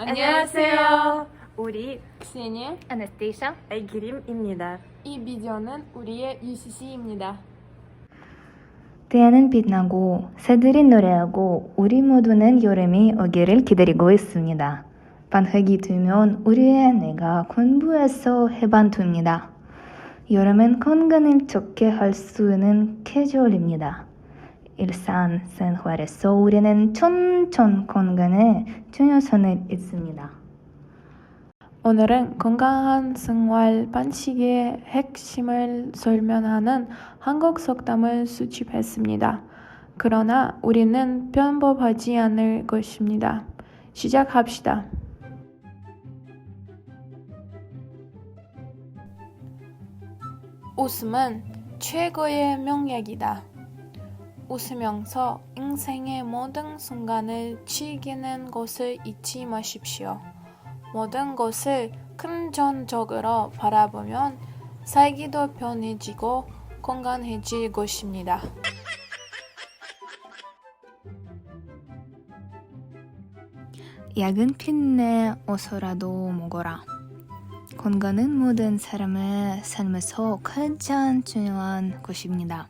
안녕하세요. 우리 ksienia. Anastasia. 애기림입니다. 이 비디오는 우리의 UCC입니다. 태양은 빛나고 새들이 노래하고 우리 모두는 여름이 오기를 기다리고 있습니다. 반학이 되면 우리의 뇌가 공부해서 해반됩니다. 여름은 건강을 좋게 할 수 있는 계절입니다. 일상 생활에서 우리는 촌촌 건강에 중요성을 있습니다. 오늘은 건강한 생활 방식의 핵심을 설명하는 한국 속담을 수집했습니다. 그러나 우리는 편법하지 않을 것입니다. 시작합시다. 웃음은 최고의 명약이다. 웃으면서 인생의 모든 순간을 즐기는 것을 잊지 마십시오. 모든 것을 긍정적으로 바라보면 살기도 편해지고 건강해질 것입니다. 약은 핀내 어서라도 먹어라. 건강은 모든 사람의 삶에서 가장 중요한 것입니다.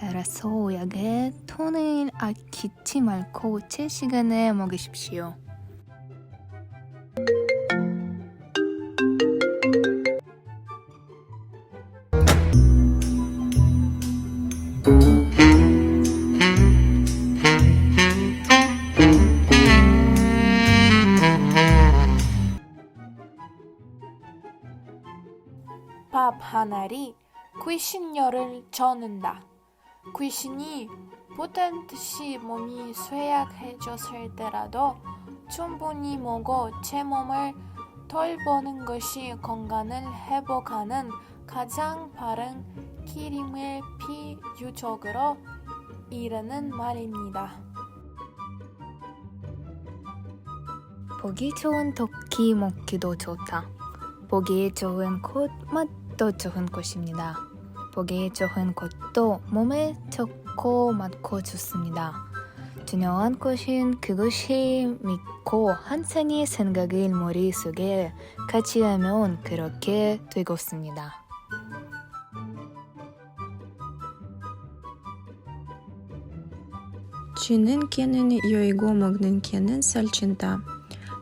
따라서 약에 돈을 아끼지 말고 제 시간에 먹으십시오. 밥 하나리 귀신열을 젓는다. 귀신이 보단 듯이 몸이 쇠약해졌을 때라도 충분히 먹어 제 몸을 돌보는 것이 건강을 회복하는 가장 빠른 길임을 비유적으로 이르는 말입니다. 보기 좋은 토끼 먹기도 좋다. 보기 좋은 꽃 맛도 좋은 것입니다. 보기 좋은 것도 몸에 좋고 맛고 좋습니다. 중요한 것은 그것이 믿고 한산의 생각을 머릿속에 같이 하면 그렇게 되겠습니다. 쥐는 개는 여이고 먹는 개는 살찐다.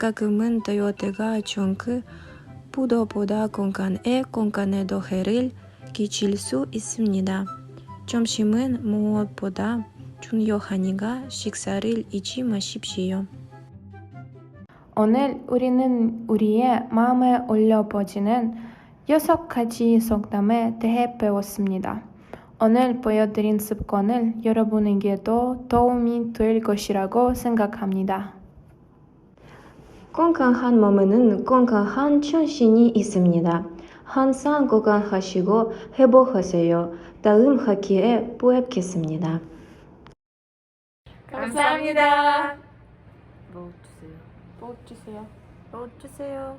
가끔은 다이어트가 정그 부도보다 건강에 건강에도 해를 끼칠 수 있습니다. 점심은 무엇보다 중요하니까 식사를 잊지 마십시오. 오늘 우리는 우리의 마음에 올려보지는 여섯 가지 속담에 대해 배웠습니다. 오늘 보여드린 습관을 여러분에게도 도움이 될 것이라고 생각합니다. 건강한 몸에는 건강한 정신이 있습니다. 항상 건강하시고 회복하세요. 다음 학기에 뵙겠습니다. 감사합니다. 뭐 주세요? 또 주세요. 또 주세요.